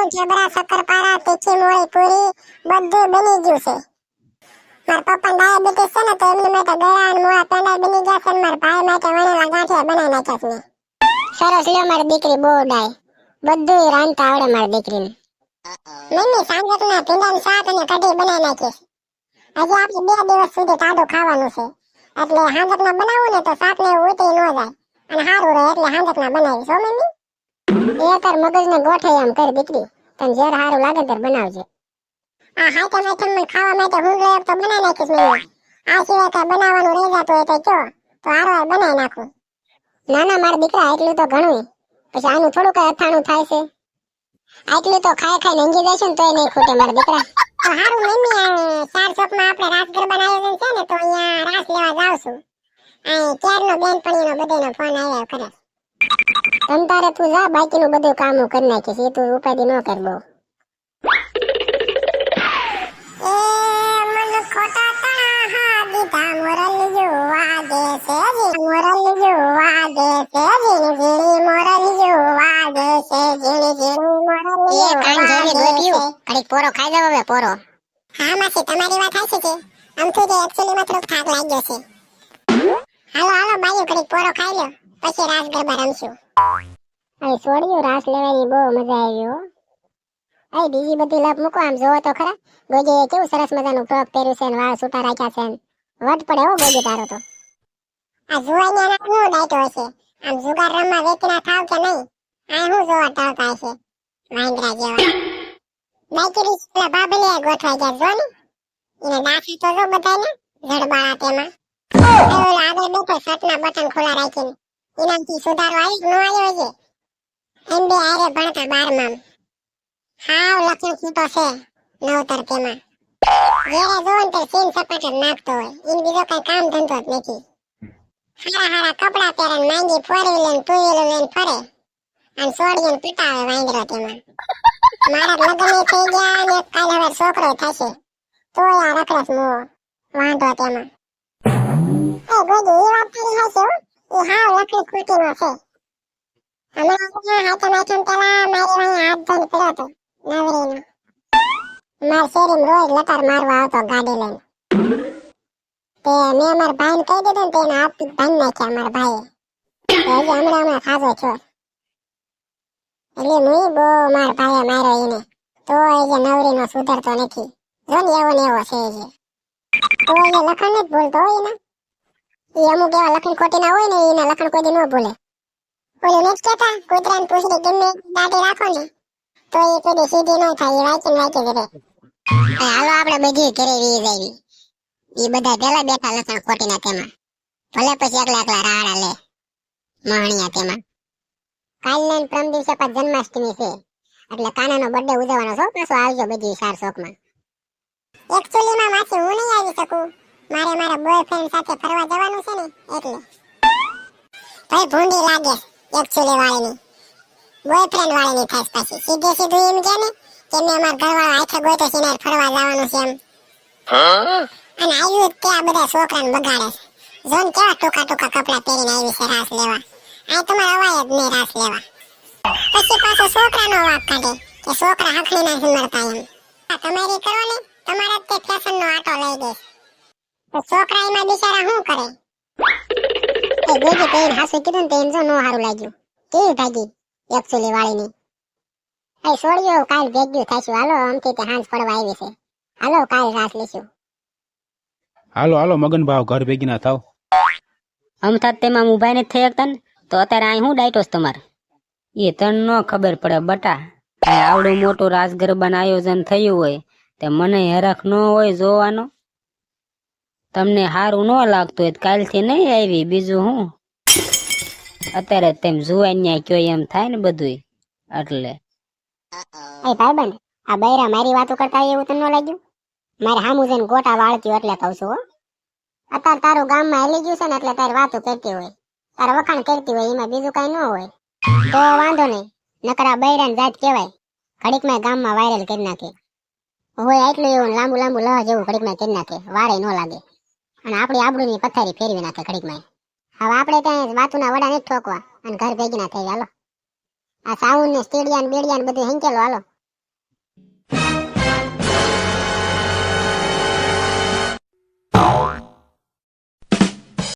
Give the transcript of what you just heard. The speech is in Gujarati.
સેવ જબરા શક્કરપારા, તીખી મોળી પૂરી, બધું બની ગયું છે. મારા પપ્પા ડાયાબિટીસ છે ને, તો એમની માટે ગળા અને મોળા પેલા બની ગયા છે મારા ભાઈ માટે વણેલા ગાંઠિયા બનાવી નાખ્યા છે સરસ લ્યો મારી દીકરી, બહુ ડાય. બધું રાંધતા આવડે મારી દીકરીને. મમ્મી સાંજકના ભીંડાનું શાક અને કઢી બનાવી નાખીશ. આજે આપણે બે દિવસ સુધી ટાઢું ખાવાનું છે. એટલે હાંજકના બનાવું ને, તો શાક ને ઉતરી ન જાય. અને સારું રહે એટલે હાંજકના બનાવીશ, હો મમ્મી. એ તાર મગજને ગોઠે એમ કર દીકરી. તને જેર સારું લાગે ત્યારે બનાવજે. આ હાઈટમ આઈટમમાં ખાવા માટે હું ગયો તો બનાવી નાખીશ મેં આ સિવાય કઈ બનાવવાનું રહી જતું હોય તો કયો તો હારો હાર બનાવી નાખું. ના ના મારા દીકરા એટલું તો ઘણું પછી આનું થોડું કઈ અથાણું થાય છે. આટલું તો ખાઈ ખાઈ નંગી જશે ને તોય નહીં ખૂટે મારા દીકરા. તો હારું મમ્મી આ ચાર ચોકમાં આપણે રાસ ગરબા આયોજન છે ને તો અહીંયા રાસ લેવા જાવ છું. આ ક્યારનો બેનપણીનો બધાનો ફોન આવ્યો કરે તમ તારે તું જા બાકીનું બધું કામ હું કરી નાખીશ. એ તું ઉપાધિ ન કર બહુ. પોરો ખાઈ જાવ હવે પોરો. હા માસી તમારી વાત સાચી છે. આમથી જે એક્ચ્યુઅલી માં થોડોક થાક લાગ્યો છે. હાલો હાલો બાયો ઘડીક પોરો ખાઈ લ્યો. પછી રાસ ગરબા રમશું. અહીં છોડ્યું રાસ લેવાની બહુ મજા આવી હો. બીજી બધી લપ મૂકો આમ જોવો તો ખરા. ગોજે કેવું સરસ મજાનું ફ્રોક પહેર્યું છે ને વાળ છૂટા રાખ્યા છે વટ પડે હો ગોજે તારો તો. આ જુવાનિયા ના શું ડાયટો હશે. આમ જુગાર રમવા વેચના થાવ કે નહીં? આ હું જોવા ટાળતા હશે વાંદરા જેવા. બાઈકરી પેલા બાબલે ગોઠવાઈ ગયા જો ને એને દાખી તો જો બધાને જડબાળા તેમાં. આગળ બેઠો શર્ટના બટન ખુલ્લા રાખીને. એનાથી સુધારો આવી ન આવ્યો છે એમ બે આરે ભણતા બારમામ. હાવ લખણ છૂટો છે નવતર તેમાં. જ્યારે જોવો તો સીન સપાટ નાખતો હોય. એને બીજો કઈ કામ ધંધો જ નથી. હારા હારા કપડા પહેરે માંગી ફોર વ્હીલર ટુ વ્હીલર લઈને ફરે. અને સોડિયો ને પીટાવે વાંદરો તેમાં. મારા લગ્ન થઈ ગયા અને કાલ હવે છોકરો થશે. તો આ રખડસ મો વાંધો તેમાં. એ ગોજી એ વાત તારી હશે હાવ લખી ખૂટીનો છે. અમે અહીંયા હાથમ હાથમ પેલા મારી વાંહે હાથ ધોઈને પડ્યો હતો, નવરીનો. માર શેરીમ રોજ લટાર મારવા આવતો ગાડી લઈને. તે મેં અમારા ભાઈને કહી દીધું ને તેને હાથ ભાંગી નાખ્યા અમારા ભાઈએ. હજી હમણાં હમણાં ખાધો છો. એટલે હું બહુ મારા ભાઈએ માર્યો એને. તો એ જે નવરીનો સુધરતો નથી. જો ને એવો ને એવો છે એ તો એ લખણ નથી ભૂલતો હોય ને અમુક એવા લખણ ખોટીના હોય ને એના લખણ કોઈ દી ન ભૂલે. ઓલું નથી કહેતા, કૂતરાને પૂછડી ગમે દાઢી રાખો ને, તો એ કોઈ દી સીધી ન થાય, એ વાંચી વાંચી કરે હાલો આપણે બધી ઘરે વી જાવી એ બધા પેલા બેઠા ખોટી ખોટીના તેમાં. ભલે પછી એકલા એકલા રાડા લે, મહણિયા તેમાં. કાલને પ્રમ દિવસે પાછ જન્માષ્ટમી છે. એટલે કાનાનો બર્થડે ઉજવવાનો છો પાછો આવજો બધી સાર શોખમાં. એકચ્યુઅલી માં માસી હું નહીં આવી શકું. મારે મારા બોયફ્રેન્ડ સાથે ફરવા જવાનું છે ને એટલે. ભાઈ ભૂંડી લાગે એક્ચ્યુઅલી વાળીની. બોયફ્રેન્ડ વાળીની થાય પાછી. સીધે સીધું એમ કે ને કે મેં અમારા ઘરવાળા હાથે ગોતો સિનાર ફરવા જવાનું છે એમ. અને આવ્યું તે આ બધા છોકરાને બગાડે છે. જોન કેવા ટૂંકા ટૂંકા કપડાં પહેરીને આવી છે રાસ લેવા? આ તમારા અવાય જ નહીં રાસ લેવા. પછી પાછો છોકરાનો વાક કાઢે કે છોકરા હખણી ના મળતા એમ તમારી કરો ને તમારા તે ફેશનનો આટો લઈ દે તો છોકરા એમાં બિચારા શું કરે? એ ગોજી તે હાસુ કીધું તે એમ જો નો હારું લાગ્યું. કેવી ભાગી? એકચુલી વાળીની. એ છોડ્યો કાલ ભેગ્યું થાશું હાલો આમથી તે હાંજ પડવા આવી છે. હાલો કાલ રાસ લેશું. હાલો હાલો મગન ભાવ ઘર ભેગી ના થાવ. અમથા તેમાં મોબાઈલ ને થઈ શકતા ને? તો અત્યારે અહીં હું ડાયટોસ તમારે? એ તને ન ખબર પડે બટા. આવડું મોટું રાસ ગરબાનું આયોજન થયું હોય તે મને હેરાખ ન હોય જોવાનો. તમને સારું ન લાગતું હોય કાલથી નહીં આવી, બીજું હું? અત્યારે તેમ જુવાન્યા કયો એમ થાય ને બધું એટલે. એ ભાઈબંધ, આ બૈરા મારી વાતો કરતા એવું તને લાગ્યું? મારે હામું જઈને ગોટા વાળતી એટલે કહું છું અત્યારે તારું ગામમાં હેલી ગયું છે ને એટલે તારી વાતો કરતી હોય. તારા વખાણ કરતી હોય, એમાં બીજું કઈ ન હોય. તો વાંધો નહીં, નકરા બૈરાની જાત કહેવાય, ઘડીકમાં ગામમાં વાયરલ કરી નાખે. હોય એટલું એવું લાંબુ લાંબુ લહ જેવું ઘડીકમાં કરી નાખે, વારે ન લાગે. અને આપણી આબરૂની પથારી ફેરવી નાખે ઘડીકમાં. હવે આપણે ત્યાં વાતુના વડા નથી ઠોકવા અને ઘર ભેગી ના થઈ હાલો. આ સાઉન્ડ ને સ્ટેડિયમ બેડિયમ બધું હેંકેલો, હાલો.